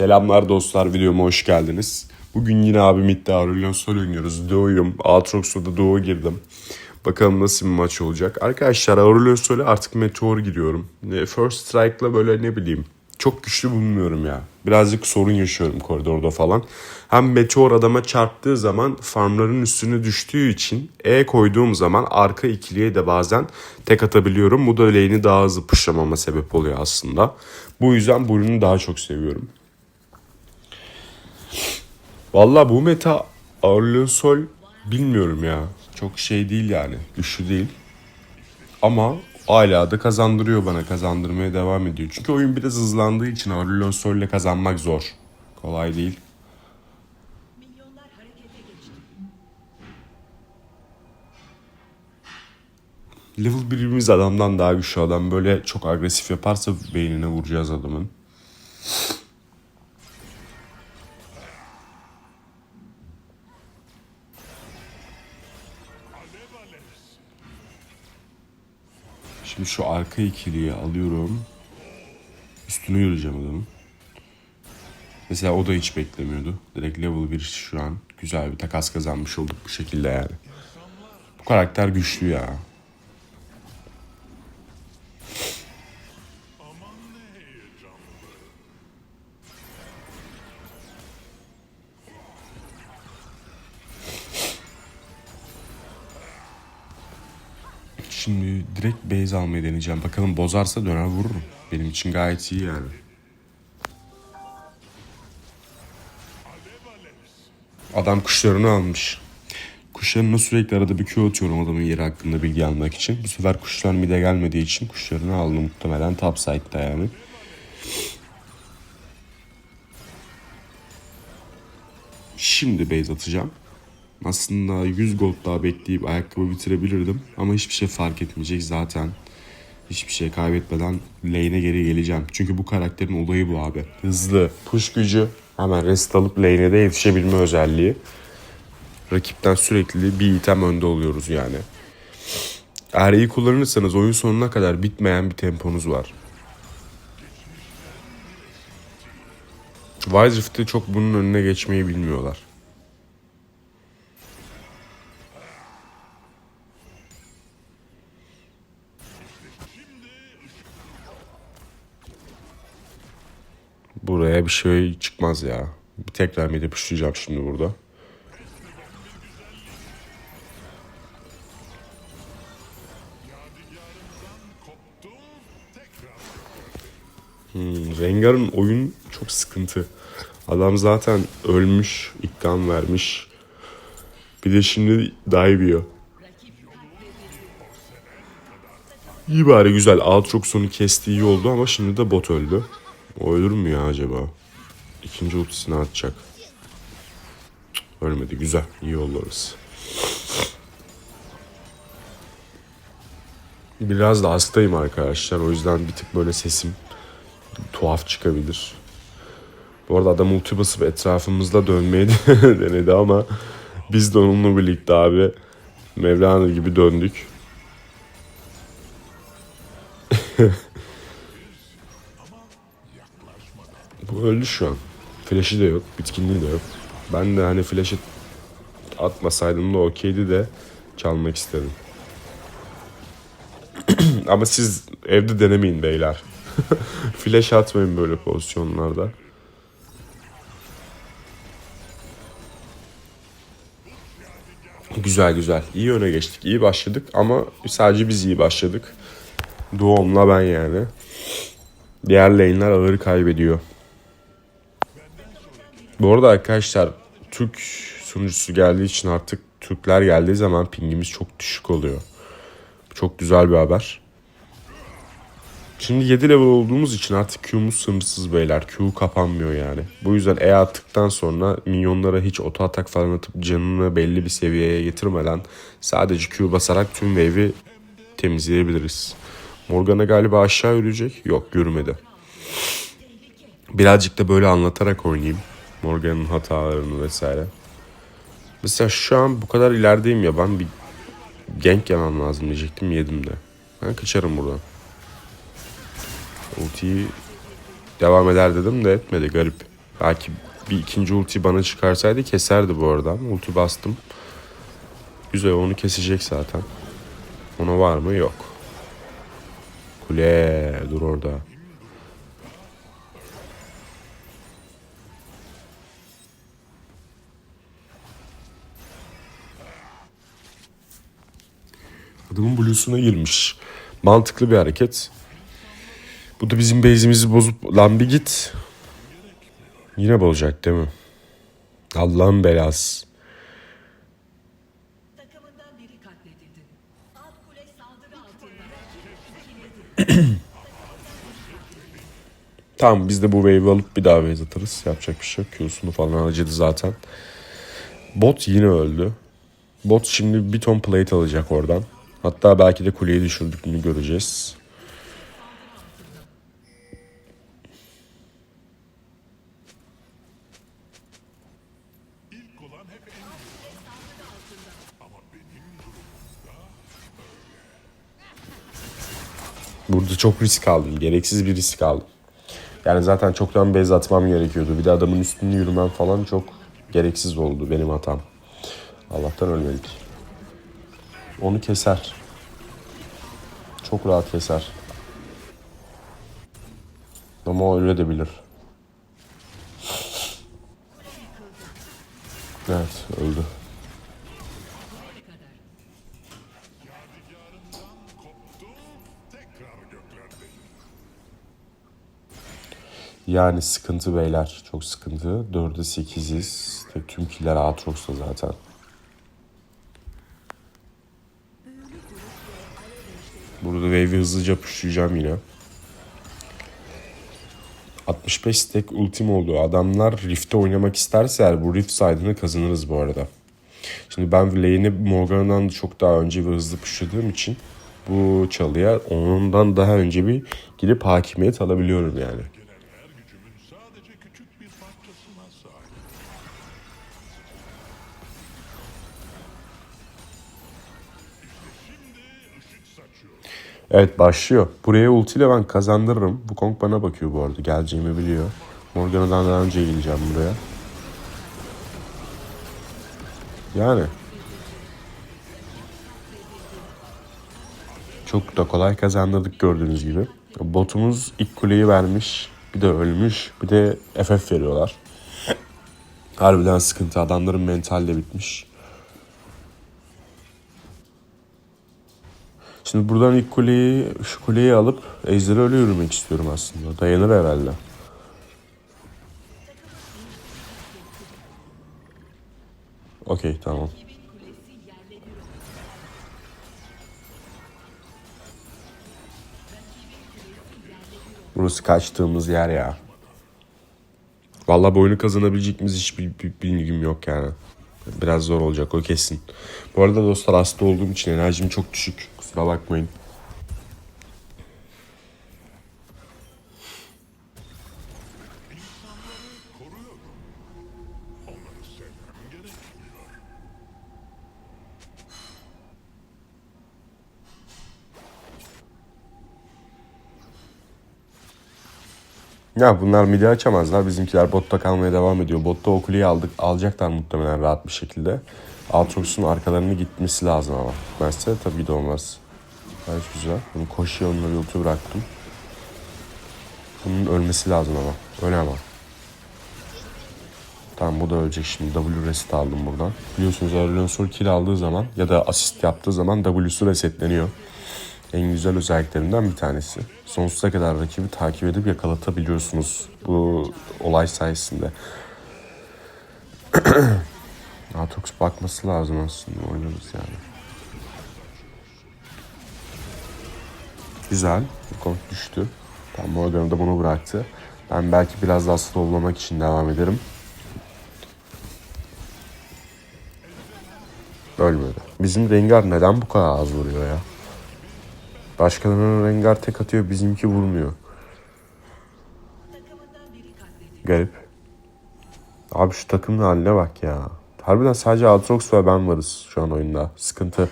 Selamlar dostlar videoma hoş geldiniz. Bugün yine abi Mid'de Aurelion Sol oynuyoruz. Doğuyum. Aatrox'ta da Doğu girdim. Bakalım nasıl bir maç olacak. Arkadaşlar Aurelion Sol'e artık Meteor giriyorum. First Strike'la böyle ne bileyim çok güçlü bulmuyorum ya. Birazcık sorun yaşıyorum koridorda falan. Hem meteor adama çarptığı zaman farmların üstüne düştüğü için E koyduğum zaman arka ikiliye de bazen tek atabiliyorum. Bu da lane'i daha hızlı pushlamama sebep oluyor aslında. Bu yüzden ürünü daha çok seviyorum. Valla bu meta Aurelion Sol bilmiyorum ya. Çok şey değil yani. Güçlü değil. Ama hala da kazandırıyor bana. Kazandırmaya devam ediyor. Çünkü oyun biraz hızlandığı için Aurelion Sol ile kazanmak zor. Kolay değil. Level birimiz adamdan daha güçlü adam. Böyle çok agresif yaparsa beynine vuracağız adamın. Şimdi şu arka ikiliyi alıyorum. Üstüne yürüyeceğim adamın. Mesela o da hiç beklemiyordu. Direkt level 1 şu an. Güzel bir takas kazanmış olduk bu şekilde yani. Bu karakter güçlü ya. Base almayı deneyeceğim. Bakalım bozarsa döner vururum. Benim için gayet iyi yani. Adam kuşlarını almış. Kuşlarına sürekli arada bir Q atıyorum adamın yeri hakkında bilgi almak için. Bu sefer kuşlar mide gelmediği için kuşlarını aldım muhtemelen top side'da yani. Şimdi base atacağım. Aslında 100 gold daha bekleyip ayakkabı bitirebilirdim. Ama hiçbir şey fark etmeyecek zaten. Hiçbir şey kaybetmeden lane'e geri geleceğim. Çünkü bu karakterin olayı bu abi. Hızlı, push gücü, hemen rest alıp lane'e de yetişebilme özelliği. Rakipten sürekli bir item önde oluyoruz yani. Eğer iyi kullanırsanız oyun sonuna kadar bitmeyen bir temponuz var. Wild Rift'te çok bunun önüne geçmeyi bilmiyorlar. Buraya bir şey çıkmaz ya. Bir tekrar midi pushlayacağım şimdi burada. Hmm, Rengar'ın oyun çok sıkıntı. Adam zaten ölmüş, ikram vermiş. Bir de şimdi dive yiyor. İyi bari güzel. Aatrox'unu kesti iyi oldu ama şimdi de bot öldü. Ölür mü ya acaba? İkinci ultisini atacak. Ölmedi. Güzel. İyi oldu orası. Biraz da hastayım arkadaşlar. O yüzden bir tık böyle sesim tuhaf çıkabilir. Bu arada adam ulti basıp etrafımızda dönmeyi denedi ama biz de onunla birlikte abi Mevlana gibi döndük. Bu öldü şu an. Flash'i de yok, bitkinliği de yok. Ben de hani flash'ı atmasaydım da okeydi de çalmak istedim. Ama siz evde denemeyin beyler. Flash atmayın böyle pozisyonlarda. Güzel güzel. İyi öne geçtik. iyi başladık ama sadece biz iyi başladık. Doğumla ben yani. Diğer lane'ler ağır kaybediyor. Bu arada arkadaşlar Türk sunucusu geldiği için artık Türkler geldiği zaman pingimiz çok düşük oluyor. Çok güzel bir haber. Şimdi 7 level olduğumuz için artık Q'muz sınırsız beyler. Q kapanmıyor yani. Bu yüzden E attıktan sonra minyonlara hiç oto atak falan atıp canını belli bir seviyeye getirmeden sadece Q basarak tüm wave'i temizleyebiliriz. Morgana galiba aşağı yürüyecek. Yok yürümedi. Birazcık da böyle anlatarak oynayayım. Morgan'ın hatalarını vesaire. Mesela şu an bu kadar ilerideyim ya ben bir gank yemem lazım diyecektim yedim de. Ben kaçarım buradan. Ultiyi devam eder dedim de etmedi garip. Belki bir ikinci ulti bana çıkarsaydı keserdi bu arada ulti bastım. Güzel onu kesecek zaten. Ona var mı? Yok. Kule dur orada. Adamın bluesuna girmiş. Mantıklı bir hareket. Bu da bizim base'imizi bozup lan bir git. Yine bozacak değil mi? Allah'ın belası. Tamam biz de bu wave'i alıp bir daha base atarız. Yapacak bir şey yok. Q'sunu falan harcadı zaten. Bot yine öldü. Bot şimdi bir ton plate alacak oradan. Hatta belki de kuleyi düşürdüklerini göreceğiz. Burada çok risk aldım. Gereksiz bir risk aldım. Yani zaten çoktan bez atmam gerekiyordu. Bir de adamın üstünde yürümem falan çok gereksiz oldu benim hatam. Allah'tan ölmedik. Onu keser. Çok rahat keser. Ama o öyle de bilir. Evet öldü. Yani sıkıntı beyler. Çok sıkıntı. 4'e 8'iz. Tek tüm killer Aatrox'ta zaten. Burada wave'i hızlıca pushlayacağım yine. 65 stack ultim oldu. Adamlar Rift'te oynamak isterse eğer bu Rift side'ını kazanırız bu arada. Şimdi ben lane'i Morgan'dan çok daha önce ve hızlı pushladığım için bu çalıya ondan daha önce bir gidip hakimiyet alabiliyorum yani. Evet başlıyor. Buraya ultiyle ben kazandırırım. Bu Kong bana bakıyor bu arada. Geleceğimi biliyor. Morgana'dan daha önce geleceğim buraya. Yani. Çok da kolay kazandırdık gördüğünüz gibi. Botumuz ilk kuleyi vermiş. Bir de ölmüş. Bir de FF veriyorlar. Harbiden sıkıntı. Adamların mental de bitmiş. Şimdi buradan ilk kuleyi, şu kuleyi alıp Ejder'e öyle yürümek istiyorum aslında. Dayanır herhalde. Okey tamam. Burası kaçtığımız yer ya. Vallahi bu oyunu kazanabilecek miyiz hiçbir bir bilgim yok yani. Biraz zor olacak o kesin. Bu arada dostlar hasta olduğum için enerjim çok düşük. Kusura bakmayın. Ya bunlar midi açamazlar. Bizimkiler botta kalmaya devam ediyor. Botta o kuleyi aldık, alacaklar muhtemelen rahat bir şekilde. Aatrox'un arkalarını gitmesi lazım ama. Gitmezse tabii de olmaz. Gayet güzel. Bunu koşuya onunla bir ulti bıraktım. Bunun ölmesi lazım ama. Öyle ama. Tamam bu da ölecek şimdi. W reset aldım buradan. Biliyorsunuz Aurelion Sol kill aldığı zaman ya da asist yaptığı zaman W'su resetleniyor. En güzel özelliklerinden bir tanesi. Sonsuza kadar rakibi takip edip yakalatabiliyorsunuz bu olay sayesinde. Atox bakması lazım aslında oynarız yani. Güzel. Kont düştü. Tam Morgan'ı da bunu bıraktı. Ben belki biraz daha slollamak için devam ederim. Ölmedi. Bizim Rengar neden bu kadar az vuruyor ya? Başkalarının Rengar tek atıyor bizimki vurmuyor. Garip. Abi şu takımın haline bak ya. Harbiden sadece Aatrox ve ben varız şu an oyunda. Sıkıntı.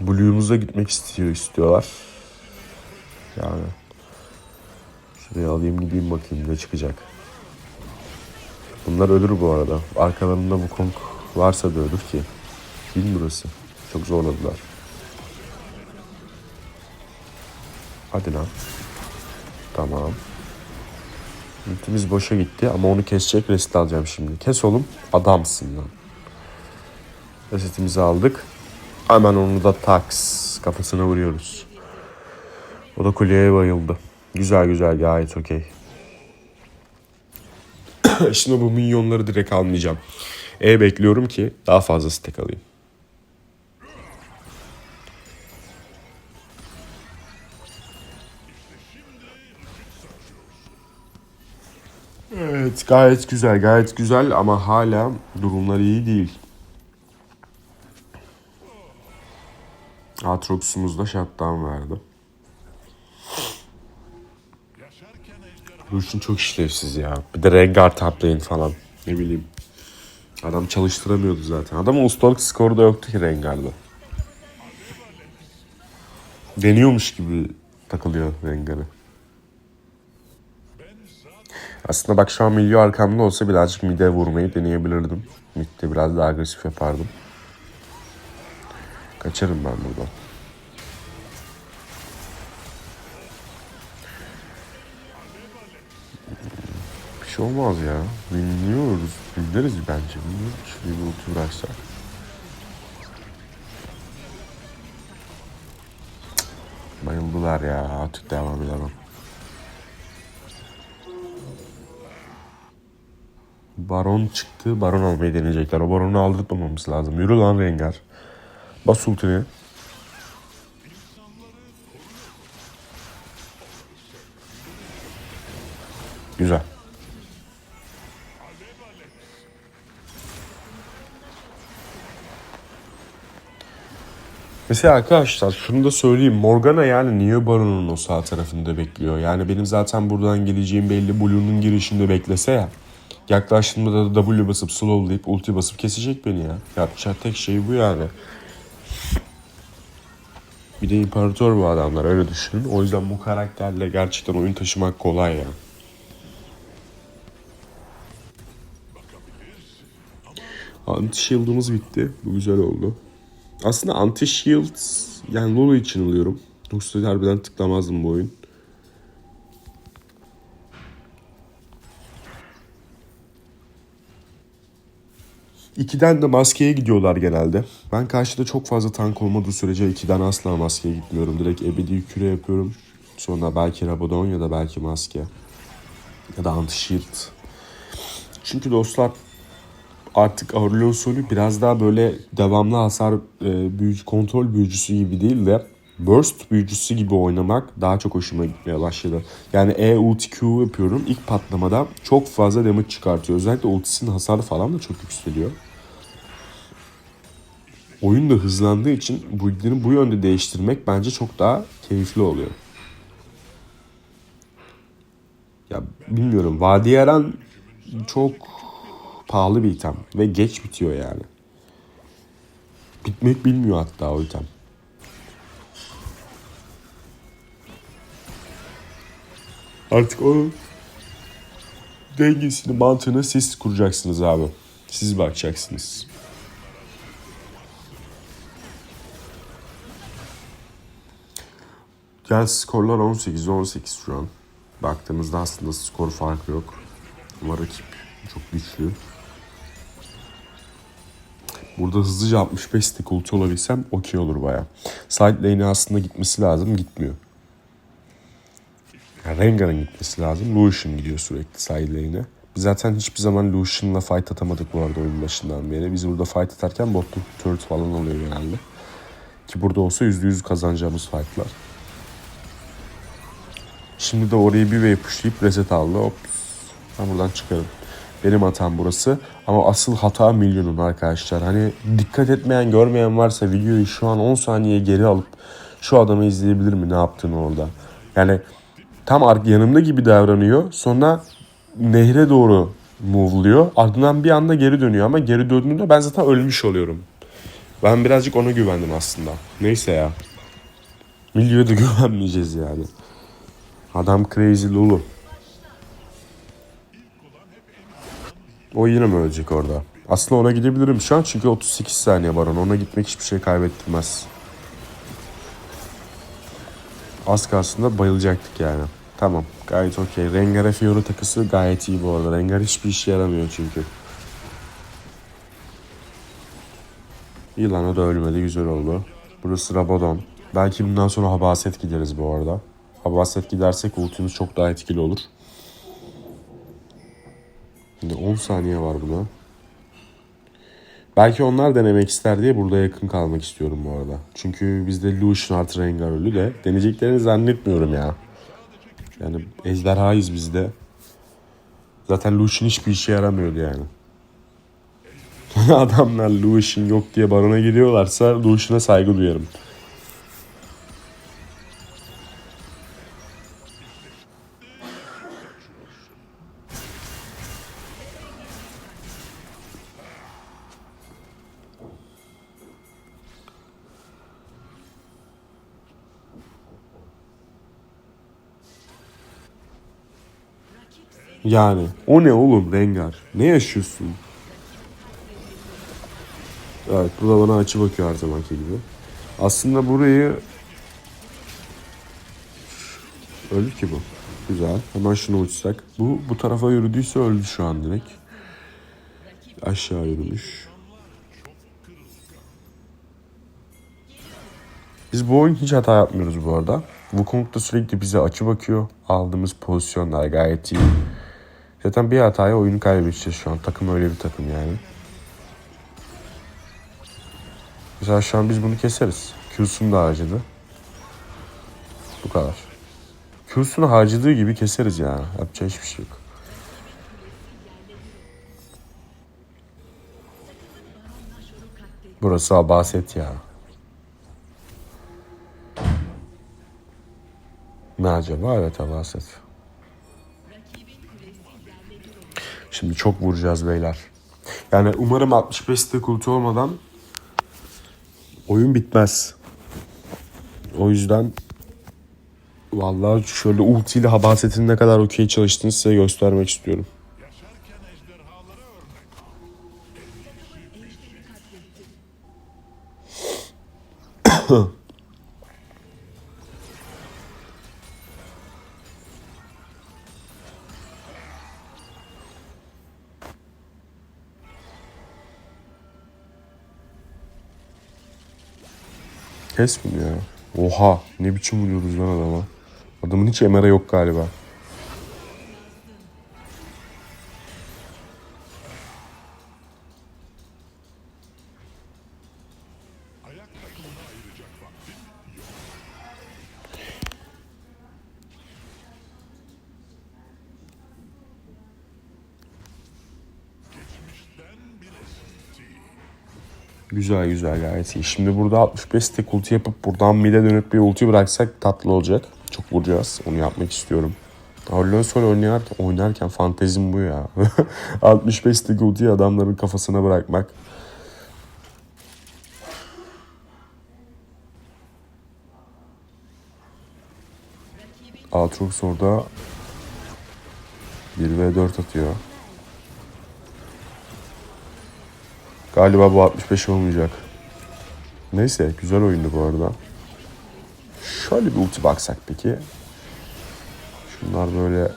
Blue'umuza gitmek istiyor istiyorlar. Yani. Şuraya alayım gideyim bakayım ne çıkacak. Bunlar ölür bu arada. Arkalarında bu konk varsa da ölür ki. Değil burası. Çok zorladılar. Hadi lan. Tamam. Ultimiz boşa gitti ama onu kesecek resit alacağım şimdi. Kes oğlum. Adamsın lan. Resetimizi aldık. Hemen onu da taks. Kafasına vuruyoruz. O da kuleye bayıldı. Güzel güzel gayet okey. Şimdi bu minyonları direkt almayacağım. E bekliyorum ki daha fazla stack alayım. Evet gayet güzel gayet güzel ama hala durumlar iyi değil. Aatrox'umuz da shutdown verdi. Lucian çok işlevsiz ya. Bir de Rengar taplayın falan. Ne bileyim. Adam çalıştıramıyordu zaten. Adamın ustalık skoru da yoktu ki Rengar'da. Deniyormuş gibi takılıyor Rengar'ı. Aslında bak şu an milli arkamda olsa birazcık mide vurmayı deneyebilirdim. Midde biraz daha agresif yapardım. Kaçarım ben buradan. Bir şey olmaz ya. Bilmiyoruz. Biliriz bence. Bilmiyorum. Şurayı bir ulti bıraksak. Bayıldılar ya. Artık devam edemem. Baron çıktı. Baron almayı deneyecekler. O baronu aldırtmamamız lazım. Yürü lan Rengar. Bas ultini. Güzel. Mesela arkadaşlar şunu da söyleyeyim. Morgana yani niye Baron'un o sağ tarafında bekliyor? Yani benim zaten buradan geleceğim belli. Blue'nun girişinde beklese ya. Yaklaştığımda da W basıp slowlayıp ulti basıp kesecek beni ya. Yapacağı tek şey bu yani. Bir de imparator bu adamlar öyle düşünün. O yüzden bu karakterle gerçekten oyun taşımak kolay ya. Anti shield'ımız bitti. Bu güzel oldu. Aslında anti shield yani Lulu için alıyorum. Yoksa harbiden tıklamazdım bu oyun. İkiden de maskeye gidiyorlar genelde. Ben karşıda çok fazla tank olmadığı sürece ikiden asla maskeye gitmiyorum. Direkt ebedi küre yapıyorum. Sonra belki Rabadon ya da belki maske. Ya da anti shield. Çünkü dostlar artık Aurelion Sol'ü biraz daha böyle devamlı hasar e, büyücü, kontrol büyücüsü gibi değil de burst büyücüsü gibi oynamak daha çok hoşuma gitmeye başladı. Yani E ulti Q yapıyorum. İlk patlamada çok fazla damage çıkartıyor. Özellikle ultisinin hasarı falan da çok yükseliyor. Oyun da hızlandığı için bu ilgileri bu yönde değiştirmek bence çok daha keyifli oluyor. Ya bilmiyorum. Vadi Eren çok pahalı bir item ve geç bitiyor yani. Bitmek bilmiyor hatta o item. Artık onun dengesini, mantığını siz kuracaksınız abi. Siz bakacaksınız. Gel skorlar 18-18 şu an. Baktığımızda aslında skor farkı yok. Ama rakip çok güçlü. Burada hızlıca 65 stack ulti olabilsem okey olur baya. Side lane'e aslında gitmesi lazım gitmiyor. Yani Rengar'ın gitmesi lazım. Lucian gidiyor sürekli side lane'e. Biz zaten hiçbir zaman Lucian'la fight atamadık bu arada oyun başından beri. Biz burada fight atarken botluk turret falan oluyor genelde. Ki burada olsa %100 kazanacağımız fightlar. Şimdi de orayı bir wave pushlayıp reset aldı. Hop. Ben buradan çıkarım. Benim hatam burası. Ama asıl hata milyonun arkadaşlar. Hani dikkat etmeyen görmeyen varsa videoyu şu an 10 saniye geri alıp şu adamı izleyebilir mi ne yaptığını orada. Yani tam yanımda gibi davranıyor. Sonra nehre doğru move'luyor. Ardından bir anda geri dönüyor ama geri döndüğünde ben zaten ölmüş oluyorum. Ben birazcık ona güvendim aslında. Neyse ya. Milyoya da güvenmeyeceğiz yani. Adam crazy Lulu. O yine mi ölecek orada? Aslında ona gidebilirim şu an çünkü 38 saniye var ona. Ona gitmek hiçbir şey kaybettirmez. Az kalsın da bayılacaktık yani. Tamam gayet okey. Rengar'a Fiora takısı gayet iyi bu arada. Rengar hiçbir işe yaramıyor çünkü. İlan o da ölmedi güzel oldu. Burası Rabadon. Belki bundan sonra habaset gideriz bu arada. Habaset gidersek ultimiz çok daha etkili olur. Şimdi 10 saniye var buna. Belki onlar denemek ister diye burada yakın kalmak istiyorum bu arada. Çünkü bizde Lucian artı Rengar de deneyeceklerini zannetmiyorum ya. Yani ejderhayız bizde. Zaten Lucian hiçbir işe yaramıyordu yani. Adamlar Lucian yok diye barona giriyorlarsa Lucian'a saygı duyarım. Yani o ne oğlum Rengar? Ne yaşıyorsun? Evet bu da bana açı bakıyor her zamanki gibi. Aslında burayı... Öldü ki bu. Güzel. Hemen şunu uçsak. Bu bu tarafa yürüdüyse öldü şu an direkt. Aşağı yürümüş. Biz bu oyun hiç hata yapmıyoruz bu arada. Wukong da sürekli bize açı bakıyor. Aldığımız pozisyonlar gayet iyi. Zaten bir hataya oyunu kaybedeceğiz şu an. Takım öyle bir takım yani. Mesela şu an biz bunu keseriz. Q'sunu da harcadı. Bu kadar. Q'sunu harcadığı gibi keseriz yani. Yapacağı hiçbir şey yok. Burası Abaset ya. Ne acaba? Evet Abaset. Şimdi çok vuracağız beyler. Yani umarım 65 stack ulti olmadan oyun bitmez. O yüzden vallahi şöyle ulti ile habasetin ne kadar okey çalıştığını size göstermek istiyorum. Yaşarken Kes ya. Oha ne biçim vuruyoruz lan adama. Adamın hiç emere yok galiba. Güzel güzel gayet iyi. Şimdi burada 65 stack ulti yapıp buradan mid'e dönüp bir ulti bıraksak tatlı olacak. Çok vuracağız. Onu yapmak istiyorum. Harlon Sol oynar, oynarken fantezim bu ya. 65 stack ultiyi adamların kafasına bırakmak. Aatrox orada 1v4 atıyor. Galiba bu 65 olmayacak. Neyse güzel oyundu bu arada. Şöyle bir ulti baksak peki. Şunlar böyle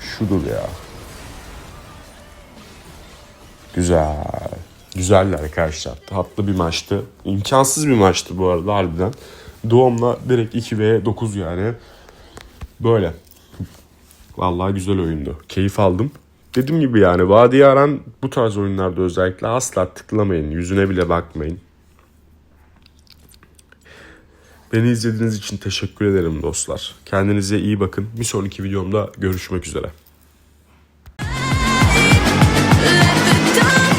şudur ya. Güzel. Güzeller arkadaşlar. Tatlı bir maçtı. İmkansız bir maçtı bu arada harbiden. Doğumla direkt 2 ve 9 yani. Böyle. Vallahi güzel oyundu. Keyif aldım. Dediğim gibi yani Vadi Aran bu tarz oyunlarda özellikle asla tıklamayın. Yüzüne bile bakmayın. Beni izlediğiniz için teşekkür ederim dostlar. Kendinize iyi bakın. Bir sonraki videomda görüşmek üzere. Let